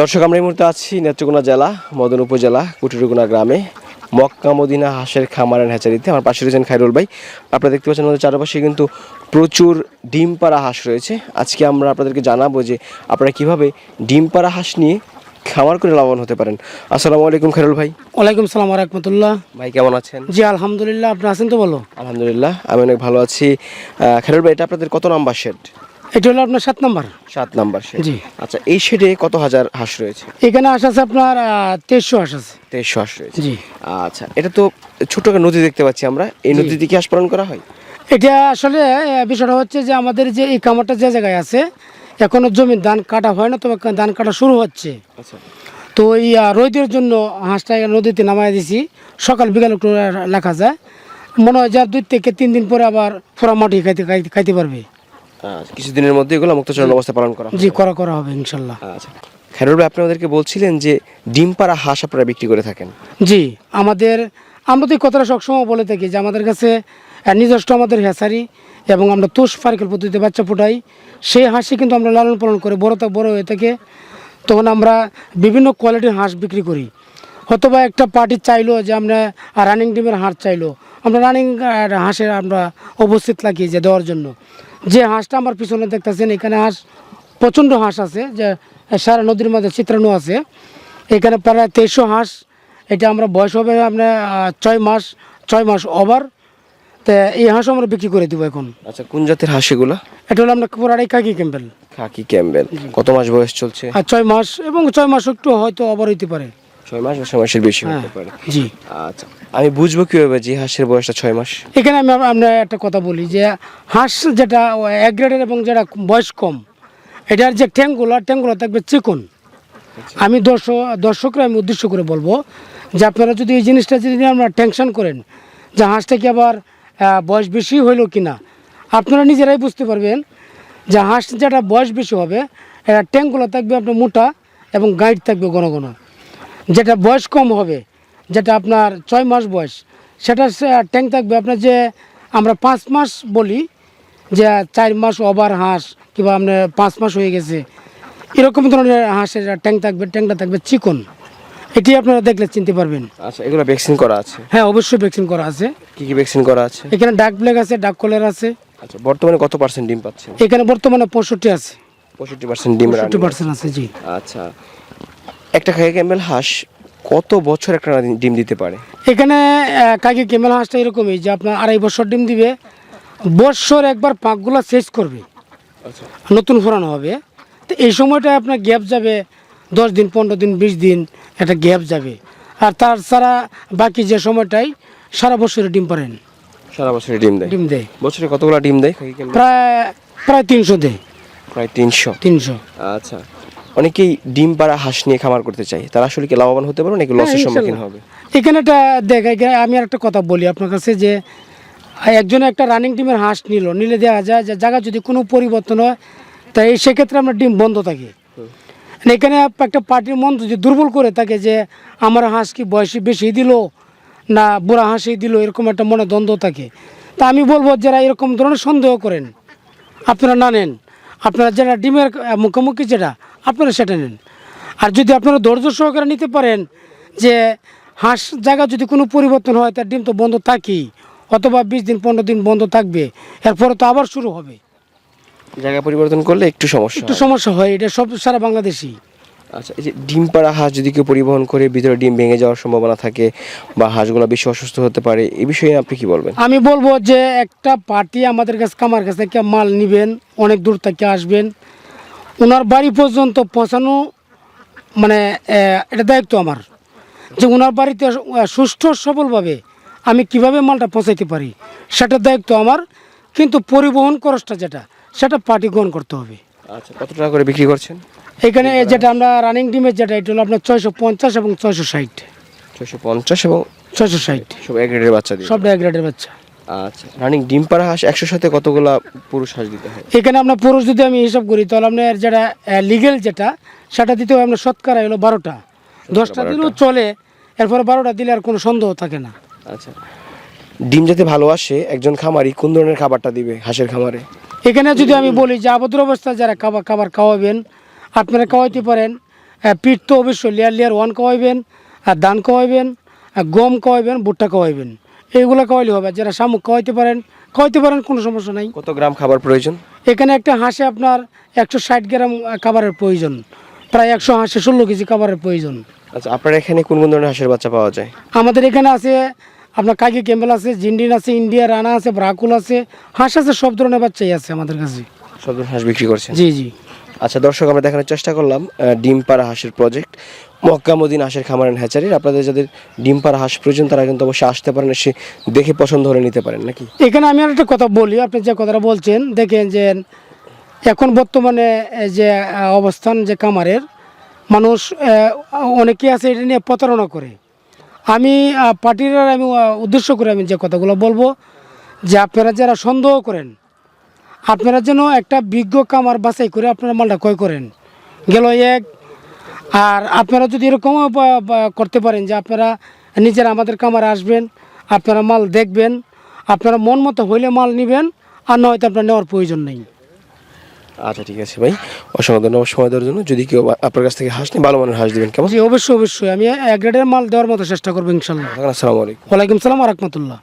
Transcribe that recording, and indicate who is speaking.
Speaker 1: দর্শক আমরা এই মুহূর্তে আছি নেত্রকোনা জেলা মদন উপজেলা কুটিরুগুনা গ্রামে। মক্কা মদিনা হাঁসের খামার অ্যান্ড হ্যাচারিতে আমার পাশে রয়েছেন খাইরুল ভাই। আপনারা দেখতে পাচ্ছেন আমাদের চারপাশে কিন্তু প্রচুর ডিম পাড়া হাঁস রয়েছে। আজকে আমরা আপনাদেরকে জানাব যে আপনারা কীভাবে ডিম পাড়া হাঁস নিয়ে খামার করে লাভবান হতে পারেন। আসসালামু আলাইকুম খাইরুল ভাই।
Speaker 2: ওয়ালাইকুম সালাম রহমতুল্লাহ।
Speaker 1: ভাই কেমন আছেন?
Speaker 2: জি আলহামদুলিল্লাহ আপনি আছেন তো বলো?
Speaker 1: আলহামদুলিল্লাহ আমি অনেক ভালো আছি। খাইরুল ভাই এটা আপনাদের কত নাম্বার শেড
Speaker 2: এটা হলো আপনার সাত নাম্বার।
Speaker 1: সাত নাম্বার শেড
Speaker 2: জি।
Speaker 1: আচ্ছা এই শেডে কত হাজার হাঁস রয়েছে?
Speaker 2: এখানে হাঁস আছে আপনার তেইশশো হাঁস আছে।
Speaker 1: তেইশশো হাঁস রয়েছে।
Speaker 2: জি।
Speaker 1: আচ্ছা এটা তো ছোট একটা নদী দেখতে পাচ্ছি আমরা। এই নদীতে কি হাঁস পালন করা হয়?
Speaker 2: এটা আসলে বিষয়টা হচ্ছে যে আমাদের যে এই কামারটা যে জায়গায় আছে এখনও জমির ধান কাটা হয় না তবে ধান কাটা শুরু হচ্ছে।
Speaker 1: আচ্ছা।
Speaker 2: তো এই রোদের জন্য হাঁসটা নদীতে নামাই দিছি। সকাল বিকাল একটু লেখা যায়। মনে হয় যে আর দুই থেকে তিন দিন পরে আবার ফোরা মাটি খাইতে খাইতে পারবে।
Speaker 1: কিছুদিনের মধ্যে এগুলো মুক্তচরণ অবস্থা পালন করা
Speaker 2: জি করা করা হবে ইনশাল্লাহ।
Speaker 1: আচ্ছা। খাইরুল ভাই আপনি আমাদেরকে বলছিলেন যে ডিম পাড়া হাঁস আপনারা বিক্রি করে থাকেন।
Speaker 2: জি আমাদের আমরা তো এই কথাটা সবসময় বলে থাকি যে আমাদের কাছে নিজস্ব আমাদের হ্যাসারি এবং আমরা তুষ ফার্কেল পদ্ধতিতে বাচ্চা ফোটাই। সেই হাঁসই কিন্তু আমরা লালন পালন করে বড় তা বড় হয়ে থাকে তখন আমরা বিভিন্ন কোয়ালিটির হাঁস বিক্রি করি। হয়তোবা একটা পার্টি চাইলো যে আমরা রানিং ডিমের হাঁস চাইলো। আমরা রানিং হাঁসের আমরা উপস্থিত থাকি যে দেওয়ার জন্য। যে হাঁসটা আমার পিছনে দেখতেছেন এখানে হাঁস প্রচণ্ড হাঁস আছে যে সারা নদীর মধ্যে চিত্রাণু আছে। এখানে প্রায় তেইশশো হাঁস এটা আমরা বয়স হবে আহ, ছয় মাস ছয় মাস ওভার তো এই হাঁসও আমরা বিক্রি করে দিব এখন।
Speaker 1: আচ্ছা কোন জাতের হাঁস এগুলা?
Speaker 2: এটা হলো আমরা পুরাটাই কাকি ক্যাম্পেল।
Speaker 1: কাকি ক্যাম্বেল কত মাস বয়স চলছে?
Speaker 2: আর ছয় মাস এবং ছয় মাস একটু হয়তো ওভার হইতে পারে।
Speaker 1: ছয় মাস বা ছয় মাসের বেশি
Speaker 2: হ্যাঁ
Speaker 1: হতে পারে।
Speaker 2: জি।
Speaker 1: আচ্ছা আমি বুঝব কীভাবে যে হাঁসের বয়সটা ছয় মাস?
Speaker 2: এখানে আমি আমরা একটা কথা বলি যে হাঁস যেটা এক গ্রেডের এবং যেটা বয়স কম এটার যে ট্যাঙ্কগুলো ট্যাঙ্কগুলো থাকবে চিকন। আমি দর্শক দর্শকরা আমি উদ্দেশ্য করে বলব যে আপনারা যদি এই জিনিসটা যদি আপনারা টেনশন করেন যে হাঁসটা কি আবার বয়স বেশি হইল কি না আপনারা নিজেরাই বুঝতে পারবেন যে হাঁস যেটা বয়স বেশি হবে এটা ট্যাঙ্কগুলো থাকবে আপনার মোটা এবং গাইড থাকবে ঘন ঘন। যেটা বয়স কম হবে যেটা আপনার ছয় মাস বয়স সেটা ট্যাঙ্ক থাকবে আপনার যে আমরা পাঁচ মাস বলি যে চার মাস ওভার হাঁস কিংবা আপনার পাঁচ মাস হয়ে গেছে এরকম ধরনের হাঁসের ট্যাঙ্ক থাকবে ট্যাঙ্কটা থাকবে চিকন। এটি আপনারা দেখলে চিনতে পারবেন।
Speaker 1: আচ্ছা এগুলো ভ্যাকসিন করা আছে?
Speaker 2: হ্যাঁ অবশ্যই ভ্যাকসিন করা আছে।
Speaker 1: কি কি ভ্যাকসিন করা আছে?
Speaker 2: এখানে ডাক ব্ল্যাক আছে ডাক কলার আছে।
Speaker 1: আচ্ছা বর্তমানে কত পার্সেন্ট ডিম পাচ্ছেন?
Speaker 2: এখানে বর্তমানে পঁয়ষট্টি আছে।
Speaker 1: পঁয়ষট্টি পার্সেন্ট ডিম
Speaker 2: পঁয়ষট্টি পার্সেন্ট আছে জি।
Speaker 1: আচ্ছা একটা খাকি ক্যাম্বেল হাঁস কত বছর একটা ডিম দিতে পারে?
Speaker 2: এখানে কাকি কেমেল হাঁসটা এরকমই যে আপনার আড়াই বছর ডিম দিবে বছর একবার পাকগুলো শেষ করবে।
Speaker 1: আচ্ছা।
Speaker 2: নতুন ফোরানো হবে। তো এই সময়টা আপনার গ্যাপ যাবে দশ দিন পনেরো দিন বিশ দিন একটা গ্যাপ যাবে। আর তার ছাড়া বাকি যে সময়টাই সারা বছরে ডিম পারেন।
Speaker 1: সারা বছরে ডিম দেয়।
Speaker 2: ডিম দেয়।
Speaker 1: বছরে কতগুলো ডিম দেয়
Speaker 2: প্রায় প্রায় তিনশো দেয়।
Speaker 1: প্রায় তিনশো।
Speaker 2: তিনশো।
Speaker 1: আচ্ছা। অনেকেই ডিম পাড়া হাঁস নিয়ে খামার করতে চায়। তারা আসলে কি লাভবান হতে পারবে নাকি লসের
Speaker 2: হ্যাঁ,
Speaker 1: সম্মুখীন হবে?
Speaker 2: এখানে একটা দেখ এখানে আমি আর একটা কথা বলি আপনার কাছে যে একজন একটা রানিং ডিমের হাঁস নিল নিলে দেওয়া যায় যে জায়গা যদি কোনো পরিবর্তন হয় তাই সেক্ষেত্রে আমরা ডিম বন্ধ থাকে। এখানে একটা পার্টির মন যদি দুর্বল করে থাকে যে আমার হাঁস কি বয়সী বেশি দিল না বুড়া হাঁসই দিল এরকম একটা মনে দ্বন্দ্ব থাকে। তা আমি বলব যারা এরকম ধরনের সন্দেহ করেন আপনারা না নেন। আপনারা যেটা ডিমের মুখোমুখি যেটা আপনারা সেটা নেন। আর যদি আপনারা ধৈর্য সহকারে নিতে পারেন যে হাঁস জায়গা যদি কোনো পরিবর্তন হয় তার ডিম তো বন্ধ থাকেই অথবা বিশ দিন পনেরো দিন বন্ধ থাকবে এরপরে তো আবার শুরু হবে।
Speaker 1: জায়গা পরিবর্তন করলে একটু সমস্যা
Speaker 2: একটু সমস্যা হয় এটা সব সারা বাংলাদেশি
Speaker 1: আচ্ছা এই যে ডিম পাড়া হাঁস যদি কেউ পরিবহন করে, ভিতরে ডিম ভেঙে যাওয়ার সম্ভাবনা থাকে বা হাঁসগুলো বেশি অসুস্থ হতে পারে এই বিষয়ে আপনি কি বলবেন?
Speaker 2: আমি বলব যে একটা পার্টি আমাদের কাছে আমার কাছ থেকে মাল নেবেন, অনেক দূর থেকে আসবেন। ওনার বাড়ি পর্যন্ত পৌঁছানো মানে এটা দায়িত্ব আমার। যে ওনার বাড়িতে সুষ্ঠু সফলভাবে আমি কীভাবে মালটা পৌঁছাইতে পারি, সেটা দায়িত্ব আমার। কিন্তু পরিবহন খরচটা যেটা, সেটা পার্টি গ্রহণ করতে হবে।
Speaker 1: আচ্ছা কত টাকা করে বিক্রি করছেন?
Speaker 2: এখানে যেটা আমরা রানিং ডিমের যেটা এটা হলো আপনার ছয়শো পঞ্চাশ এবং ছয়শো ষাট।
Speaker 1: ছয়শো পঞ্চাশ এবং
Speaker 2: ছয়শো ষাট।
Speaker 1: সব এক গ্রেডের বাচ্চা দিয়ে।
Speaker 2: সবটা এক গ্রেডের বাচ্চা।
Speaker 1: আচ্ছা রানিং ডিম পাড়া হাঁস একশোর সাথে কতগুলা পুরুষ হাঁস দিতে হয়?
Speaker 2: এখানে আপনার পুরুষ যদি আমি হিসাব করি তাহলে আপনার যেটা লিগেল যেটা সেটা দিতে হয় আপনার শতকরা হলো বারোটা। দশটা দিলেও চলে এরপরে বারোটা দিলে আর কোনো সন্দেহ থাকে না।
Speaker 1: আচ্ছা। ডিম যাতে ভালো আসে একজন খামারি কোন ধরনের খাবারটা দিবে হাঁসের খামারে?
Speaker 2: এখানে যদি আমি বলি যে আবদ্ধ অবস্থায় যারা খাবার খাবার খাওয়াবেন আপনারা খাওয়াইতে পারেন পিঠ তো অবশ্যই লেয়ার লেয়ার ওয়ান খাওয়াইবেন আর ধান খাওয়াইবেন আর গম খাওয়াইবেন ভুট্টা খাওয়াইবেন। এইগুলো খাওয়াইলে হবে যারা শামুক খাওয়াইতে পারেন খাওয়াইতে পারেন কোনো সমস্যা নাই।
Speaker 1: কত গ্রাম খাবার প্রয়োজন?
Speaker 2: এখানে একটা হাঁসে আপনার একশো ষাট গ্রাম খাবারের প্রয়োজন। প্রায় একশো হাঁসে ষোলো কেজি খাবারের প্রয়োজন।
Speaker 1: আচ্ছা আপনার এখানে কোন কোন ধরনের হাঁসের বাচ্চা পাওয়া যায়?
Speaker 2: আমাদের এখানে আছে আপনার কাকি ক্যাম্বেল আছে জিন্ডিন আছে ইন্ডিয়া রানা আছে ব্রাকুল আছে হাঁস আছে সব ধরনের বাচ্চাই আছে আমাদের কাছে।
Speaker 1: সব ধরনের হাঁস বিক্রি করছেন?
Speaker 2: জি জি।
Speaker 1: আচ্ছা দর্শক আমরা দেখানোর চেষ্টা করলাম ডিম পাড়া হাঁসের প্রজেক্ট মক্কা মদিন হাঁসের খামার অ্যান্ড হ্যাচারির। আপনাদের যাদের ডিম পাড়া হাঁস প্রয়োজন তারা কিন্তু অবশ্যই আসতে পারেন এসে দেখে পছন্দ হলে নিতে পারেন নাকি?
Speaker 2: এখানে আমি আর একটা কথা বলি আপনি যে কথাটা বলছেন দেখেন যে এখন বর্তমানে এই যে অবস্থান যে কামারের মানুষ অনেকে আছে এটা নিয়ে প্রতারণা করে। আমি পার্টির আমি উদ্দেশ্য করে আমি যে কথাগুলো বলব, যে আপনারা যারা সন্দেহ করেন, আপনারা যেন একটা বিজ্ঞ কামার বাছাই করে আপনারা মালটা ক্রয় করেন। গেল এক, আর আপনারা যদি বা- করতে পারেন যে আপনারা নিজেরা আমাদের কামারে আসবেন, আপনারা মাল দেখবেন, আপনারা মন মতো হইলে মাল নেবেন, আর নয়তো আপনার নেওয়ার প্রয়োজন নেই।
Speaker 1: আচ্ছা ঠিক আছে ভাই। অসংখ্য ধন্যবাদ সময় দেওয়ার জন্য। যদি কেউ আপনার কাছ থেকে হাঁস নিয়ে ভালো মানের হাস দিবেন কেমন?
Speaker 2: জি অবশ্যই অবশ্যই। আমি এক গ্রেডের মাল দেওয়ার মতো চেষ্টা করব ইনশাল্লাহ।
Speaker 1: আসসালামু আলাইকুম।
Speaker 2: ওয়ালাইকুম সালাম আর রহমতুল্লাহ।